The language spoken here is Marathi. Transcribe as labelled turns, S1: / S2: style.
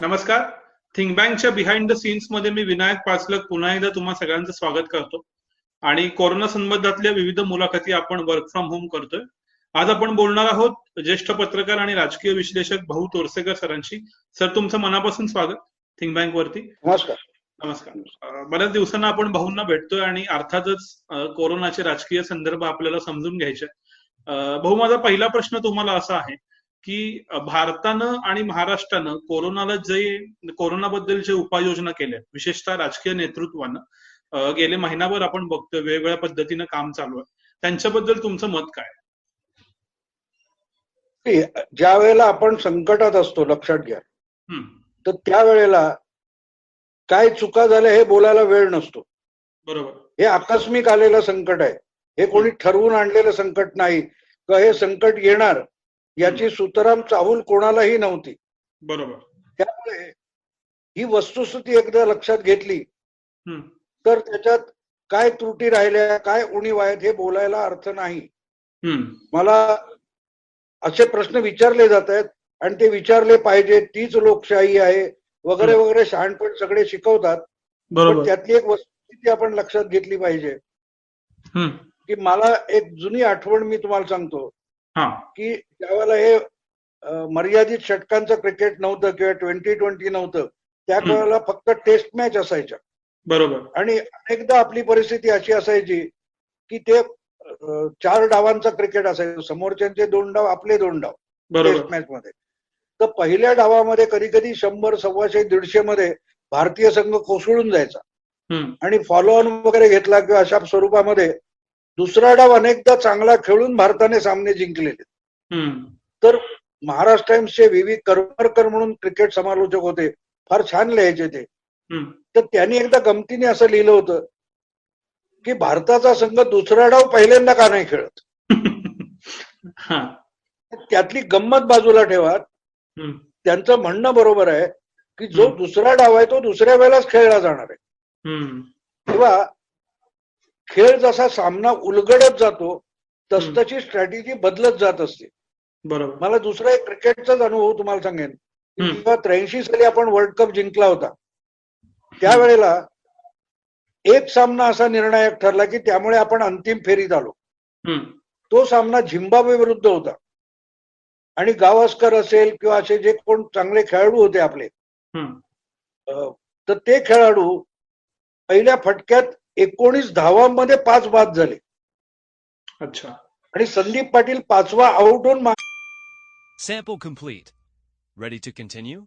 S1: नमस्कार. थिंक बँकच्या बिहाइंड द सीन्समध्ये मी विनायक पाचलक पुन्हा एकदा तुम्हा सगळ्यांचं स्वागत करतो. आणि कोरोना संबंधातल्या विविध मुलाखती आपण वर्क फ्रॉम होम करतोय. आज आपण बोलणार आहोत ज्येष्ठ पत्रकार आणि राजकीय विश्लेषक भाऊ तोरसेकर सरांशी. सर तुमचं मनापासून स्वागत थिंक बँक वरती.
S2: नमस्कार.
S1: नमस्कार. बऱ्याच दिवसांना आपण भाऊंना भेटतोय आणि अर्थातच कोरोनाचे राजकीय संदर्भ आपल्याला समजून घ्यायचे. भाऊ माझा पहिला प्रश्न तुम्हाला असा आहे. की भारतानं आणि महाराष्ट्रानं कोरोनाला जे कोरोनाबद्दल जे उपाययोजना केल्या विशेषतः राजकीय नेतृत्वानं गेले महिनाभर आपण बघतोय वेगवेगळ्या पद्धतीनं काम चालू आहे. त्यांच्याबद्दल तुमचं मत काय?
S2: ज्या वेळेला आपण संकटात असतो लक्षात घ्या. तर त्यावेळेला काय चुका झाल्या हे बोलायला वेळ नसतो.
S1: बरोबर.
S2: हे आकस्मिक आलेलं संकट आहे. हे कोणी ठरवून आणलेलं संकट नाही. किंवा हे संकट येणार याची सुतराम चाहूल कोणालाही नव्हती.
S1: बरोबर.
S2: त्यामुळे ही वस्तुस्थिती एकदा लक्षात घेतली तर त्याच्यात काय त्रुटी राहिल्या काय उणीव आहेत हे बोलायला अर्थ नाही. मला असे प्रश्न विचारले जात आहेत आणि ते विचारले पाहिजे तीच लोकशाही आहे वगैरे वगैरे शहाणपण सगळे शिकवतात. पण त्यातली एक वस्तुस्थिती आपण लक्षात घेतली पाहिजे. की मला एक जुनी आठवण मी तुम्हाला सांगतो. की ज्यावेळेला हे मर्यादित षटकांचं क्रिकेट नव्हतं किंवा ट्वेंटी ट्वेंटी नव्हतं त्या. वेळेला फक्त टेस्ट मॅच असायच्या.
S1: बरोबर.
S2: आणि अनेकदा आपली परिस्थिती अशी असायची की ते चार डावांचं क्रिकेट असायचं समोरच्यांचे दोन डाव आपले दोन डाव टेस्ट मॅच मध्ये. तर पहिल्या डावामध्ये कधी कधी शंभर सव्वाशे दीडशे मध्ये भारतीय संघ कोसळून जायचा. आणि फॉलो ऑन वगैरे घेतला किंवा अशा स्वरूपामध्ये दुसरा डाव अनेकदा चांगला खेळून भारताने सामने जिंकलेले. तर महाराष्ट्र टाइम्सचे व्ही. व्ही. करमरकर म्हणून क्रिकेट समालोचक होते. फार छान लिहायचे ते. तर त्यांनी एकदा गमतीने असं लिहिलं होतं की भारताचा संघ दुसरा डाव पहिल्यांदा का नाही खेळत?
S1: हा.
S2: त्यातली गंमत बाजूला ठेवा. त्यांचं म्हणणं बरोबर आहे की जो. दुसरा डाव आहे तो दुसऱ्या वेळेलाच खेळला जाणार आहे. तेव्हा खेळ जसा सामना उलगडत जातो तस. तशी स्ट्रॅटेजी बदलत जात असते.
S1: बरोबर.
S2: मला दुसरा एक क्रिकेटचाच अनुभव तुम्हाला सांगेन. की
S1: हम्म.
S2: जेव्हा त्र्याऐंशी साली आपण वर्ल्ड कप जिंकला होता. त्यावेळेला एक सामना असा निर्णायक ठरला की त्यामुळे आपण अंतिम फेरीत आलो. तो सामना झिम्बाब्वे विरुद्ध होता. आणि गावस्कर असेल किंवा असे जे कोण चांगले खेळाडू होते आपले तर ते खेळाडू पहिल्या फटक्यात एकोणीस धावांमध्ये पाच बाद झाले
S1: अच्छा
S2: आणि संदीप पाटील पाचवा आउट होऊन
S3: Sample complete. Ready to continue?